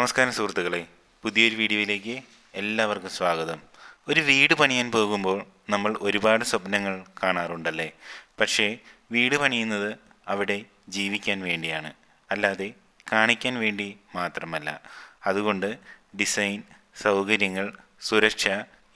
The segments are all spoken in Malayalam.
നമസ്കാരം സുഹൃത്തുക്കളെ. പുതിയൊരു വീഡിയോയിലേക്ക് എല്ലാവർക്കും സ്വാഗതം. ഒരു വീട് പണിയാൻ പോകുമ്പോൾ നമ്മൾ ഒരുപാട് സ്വപ്നങ്ങൾ കാണാറുണ്ടല്ലേ? പക്ഷേ വീട് പണിയുന്നത് അവിടെ ജീവിക്കാൻ വേണ്ടിയാണ്. അല്ലാതെ കാണിക്കാൻ വേണ്ടി മാത്രമല്ല. അതുകൊണ്ട് ഡിസൈൻ സൗകര്യങ്ങൾ സുരക്ഷ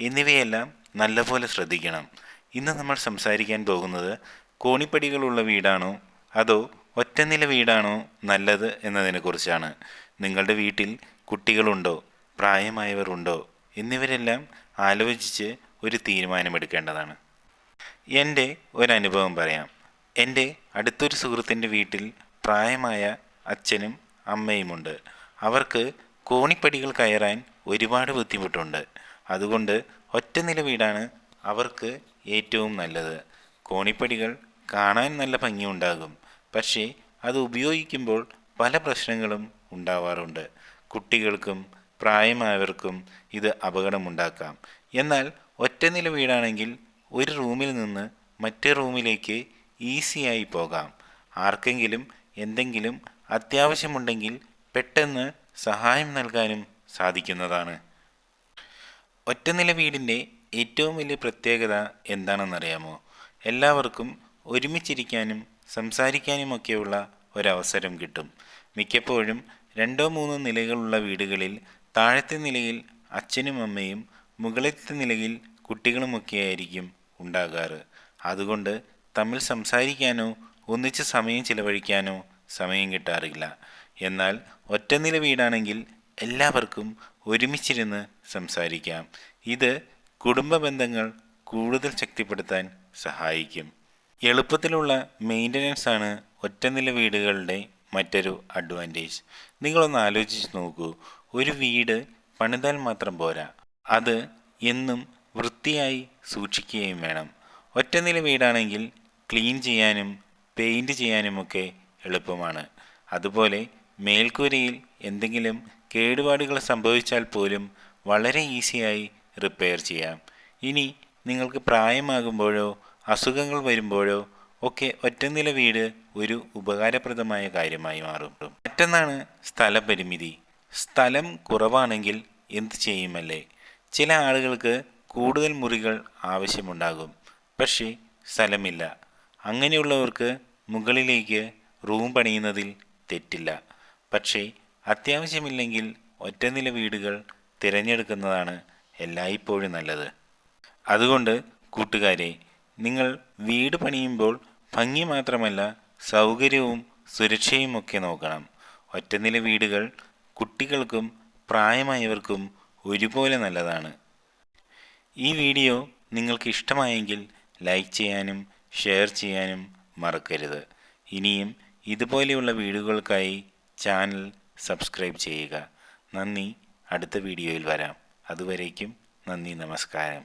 എന്നിവയെല്ലാം നല്ലപോലെ ശ്രദ്ധിക്കണം. ഇന്ന് നമ്മൾ സംസാരിക്കാൻ പോകുന്നത് കോണിപ്പടികളുള്ള വീടാണോ? അതോ ഒറ്റനില വീടാണോ നല്ലത് എന്നതിനെക്കുറിച്ചാണ്. നിങ്ങളുടെ വീട്ടിൽ കുട്ടികളുണ്ടോ? പ്രായമായവർ ഉണ്ടോ എന്നിവരെല്ലാം ആലോചിച്ച് ഒരു തീരുമാനമെടുക്കേണ്ടതാണ്. എന്റെ ഒരനുഭവം പറയാം. എന്റെ അടുത്തൊരു സുഹൃത്തിന്റെ വീട്ടിൽ പ്രായമായ അച്ഛനും അമ്മയുമുണ്ട്. അവർക്ക് കോണിപ്പടികൾ കയറാൻ ഒരുപാട് ബുദ്ധിമുട്ടുണ്ട്. അതുകൊണ്ട് ഒറ്റ നില വീടാണ് അവർക്ക് ഏറ്റവും നല്ലത്. കോണിപ്പടികൾ കാണാൻ നല്ല ഭംഗിയുണ്ടാകും. പക്ഷേ അത് ഉപയോഗിക്കുമ്പോൾ പല പ്രശ്നങ്ങളും ഉണ്ടാവാറുണ്ട്. കുട്ടികൾക്കും പ്രായമായവർക്കും ഇത് അപകടമുണ്ടാക്കാം. എന്നാൽ ഒറ്റ നില വീടാണെങ്കിൽ ഒരു റൂമിൽ നിന്ന് മറ്റേ റൂമിലേക്ക് ഈസിയായി പോകാം. ആർക്കെങ്കിലും എന്തെങ്കിലും അത്യാവശ്യമുണ്ടെങ്കിൽ പെട്ടെന്ന് സഹായം നൽകാനും സാധിക്കുന്നതാണ്. ഒറ്റനില വീടിന്റെ ഏറ്റവും വലിയ പ്രത്യേകത എന്താണെന്നറിയാമോ? എല്ലാവർക്കും ഒരുമിച്ചിരിക്കാനും സംസാരിക്കാനുമൊക്കെയുള്ള ഒരവസരം കിട്ടും. മിക്കപ്പോഴും രണ്ടോ മൂന്നോ നിലകളുള്ള വീടുകളിൽ താഴത്തെ നിലയിൽ അച്ഛനും അമ്മയും മുകളിലത്തെ നിലയിൽ കുട്ടികളുമൊക്കെയായിരിക്കും ഉണ്ടാകാറ്. അതുകൊണ്ട് തമ്മിൽ സംസാരിക്കാനോ ഒന്നിച്ച് സമയം ചിലവഴിക്കാനോ സമയം കിട്ടാറില്ല. എന്നാൽ ഒറ്റനില വീടാണെങ്കിൽ എല്ലാവർക്കും ഒരുമിച്ചിരുന്ന് സംസാരിക്കാം. ഇത് കുടുംബ ബന്ധങ്ങൾ കൂടുതൽ ശക്തിപ്പെടുത്താൻ സഹായിക്കും. എളുപ്പത്തിലുള്ള മെയിന്റനൻസ് ആണ് ഒറ്റനില വീടുകളുടെ മറ്റൊരു അഡ്വാന്റേജ് നിങ്ങളൊന്ന് ആലോചിച്ച് നോക്കൂ. ഒരു വീട് പണിതാൽ മാത്രം പോരാ. അത് എന്നും വൃത്തിയായി സൂക്ഷിക്കുകയും വേണം. ഒറ്റനില വീടാണെങ്കിൽ ക്ലീൻ ചെയ്യാനും പെയിന്റ് ചെയ്യാനുമൊക്കെ എളുപ്പമാണ്. അതുപോലെ മേൽക്കൂരയിൽ എന്തെങ്കിലും കേടുപാടുകൾ സംഭവിച്ചാൽ പോലും വളരെ ഈസിയായി റിപ്പയർ ചെയ്യാം. ഇനി നിങ്ങൾക്ക് പ്രായമാകുമ്പോഴോ അസുഖങ്ങൾ വരുമ്പോഴോ ഒക്കെ ഒറ്റനില വീട് ഒരു ഉപകാരപ്രദമായ കാര്യമായി മാറും. മറ്റൊന്നാണ് സ്ഥലപരിമിതി. സ്ഥലം കുറവാണെങ്കിൽ എന്ത് ചെയ്യുമല്ലേ? ചില ആളുകൾക്ക് കൂടുതൽ മുറികൾ ആവശ്യമുണ്ടാകും. പക്ഷേ സ്ഥലമില്ല. അങ്ങനെയുള്ളവർക്ക് മുകളിലേക്ക് റൂം പണിയുന്നതിൽ തെറ്റില്ല. പക്ഷേ അത്യാവശ്യമില്ലെങ്കിൽ ഒറ്റനില വീടുകൾ തിരഞ്ഞെടുക്കുന്നതാണ് എല്ലായ്പ്പോഴും നല്ലത്. അതുകൊണ്ട് കൂട്ടുകാരെ നിങ്ങൾ വീട് പണിയുമ്പോൾ ഭംഗി മാത്രമല്ല സൗകര്യവും സുരക്ഷയും ഒക്കെ നോക്കണം. ഒറ്റനില വീടുകൾ കുട്ടികൾക്കും പ്രായമായവർക്കും ഒരുപോലെ നല്ലതാണ്. ഈ വീഡിയോ നിങ്ങൾക്ക് ഇഷ്ടമായെങ്കിൽ ലൈക്ക് ചെയ്യാനും ഷെയർ ചെയ്യാനും മറക്കരുത്. ഇനിയും ഇതുപോലെയുള്ള വീഡിയോകൾക്കായി ചാനൽ സബ്സ്ക്രൈബ് ചെയ്യുക. നന്ദി അടുത്ത വീഡിയോയിൽ വരാം. അതുവരേക്കും നന്ദി നമസ്കാരം.